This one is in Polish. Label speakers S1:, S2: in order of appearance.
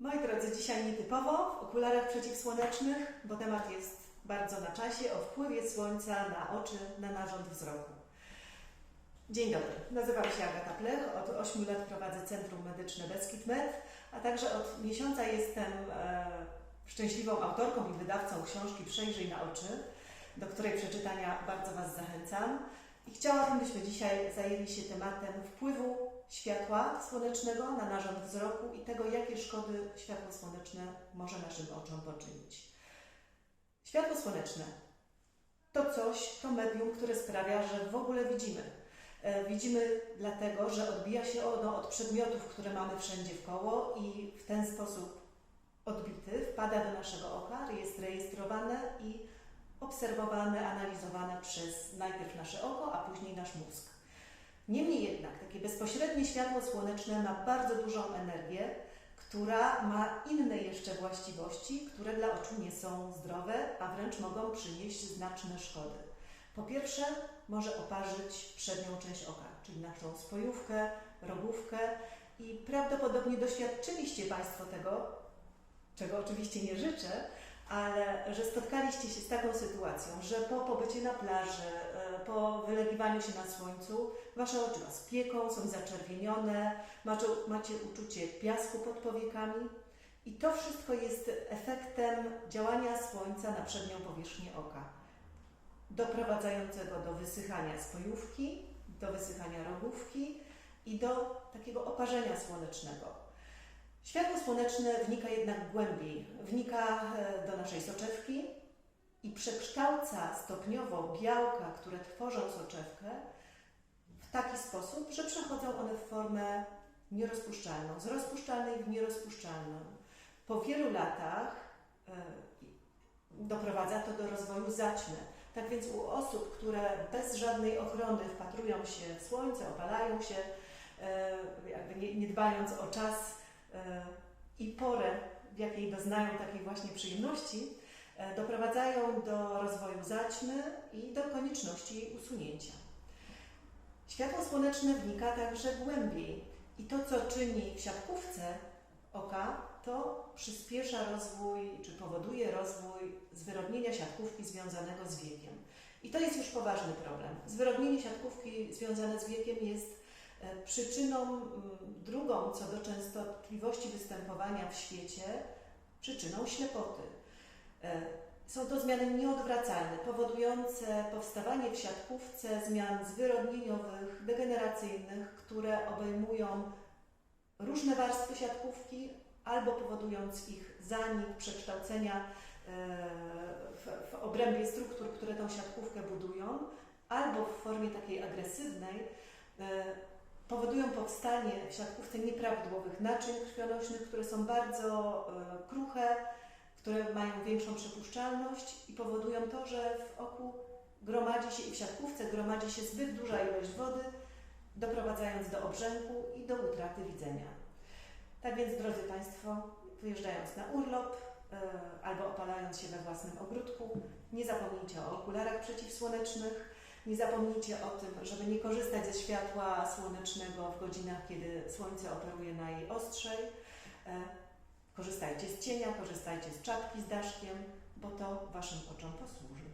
S1: Moi drodzy, dzisiaj nietypowo w okularach przeciwsłonecznych, bo temat jest bardzo na czasie o wpływie słońca na oczy, na narząd wzroku. Dzień dobry, nazywam się Agata Plech, od 8 lat prowadzę Centrum Medyczne Beskid Med, a także od miesiąca jestem e, szczęśliwą autorką i wydawcą książki Przejrzyj na oczy, do której przeczytania bardzo Was zachęcam. I chciałabym, byśmy dzisiaj zajęli się tematem wpływu światła słonecznego na narząd wzroku i tego, jakie szkody światło słoneczne może naszym oczom poczynić. Światło słoneczne to coś, to medium, które sprawia, że w ogóle widzimy. E, Widzimy dlatego, że odbija się ono od przedmiotów, które mamy wszędzie wkoło i w ten sposób odbity wpada do naszego oka, jest rejestrowane i obserwowane, analizowane przez najpierw nasze oko, a później nasz mózg. Niemniej jednak takie bezpośrednie światło słoneczne ma bardzo dużą energię, która ma inne jeszcze właściwości, które dla oczu nie są zdrowe, a wręcz mogą przynieść znaczne szkody. Po pierwsze, może oparzyć przednią część oka, czyli naszą spojówkę, rogówkę i prawdopodobnie doświadczyliście Państwo tego, czego oczywiście nie życzę, ale że spotkaliście się z taką sytuacją, że po pobycie na plaży, e, po wylegiwaniu się na słońcu, wasze oczy was pieką, są zaczerwienione, macie, macie uczucie piasku pod powiekami i to wszystko jest efektem działania słońca na przednią powierzchnię oka, doprowadzającego do wysychania spojówki, do wysychania rogówki i do takiego oparzenia słonecznego. Światło słoneczne wnika jednak głębiej, wnika e, do naszej soczewki i przekształca stopniowo białka, które tworzą soczewkę, w taki sposób, że przechodzą one w formę nierozpuszczalną, z rozpuszczalnej w nierozpuszczalną. Po wielu latach e, doprowadza to do rozwoju zaćmy. Tak więc u osób, które bez żadnej ochrony wpatrują się w słońce, opalają się, e, jakby nie, nie dbając o czas, e, i porę, w jakiej doznają takiej właśnie przyjemności, e, doprowadzają do rozwoju zaćmy i do konieczności jej usunięcia. Światło słoneczne wnika także głębiej i to, co czyni w siatkówce oka, to przyspiesza rozwój, czy powoduje rozwój zwyrodnienia siatkówki związanego z wiekiem. I to jest już poważny problem. Zwyrodnienie siatkówki związane z wiekiem jest Przyczyną mm, drugą co do częstotliwości występowania w świecie, przyczyną ślepoty. E, Są to zmiany nieodwracalne, powodujące powstawanie w siatkówce zmian zwyrodnieniowych, degeneracyjnych, które obejmują różne warstwy siatkówki albo powodując ich zanik, przekształcenia e, w, w obrębie struktur, które tą siatkówkę budują, albo w formie takiej agresywnej, powodują powstanie w siatkówce nieprawidłowych naczyń krwionośnych, które są bardzo e, kruche, które mają większą przepuszczalność i powodują to, że w oku gromadzi się i w siatkówce gromadzi się zbyt duża ilość wody, doprowadzając do obrzęku i do utraty widzenia. Tak więc, drodzy Państwo, wyjeżdżając na urlop e, albo opalając się we własnym ogródku, nie zapomnijcie o okularach przeciwsłonecznych, nie zapomnijcie o tym, żeby nie korzystać ze światła słonecznego w godzinach, kiedy słońce operuje najostrzej. E, Korzystajcie z cienia, korzystajcie z czapki z daszkiem, bo to Waszym oczom posłuży.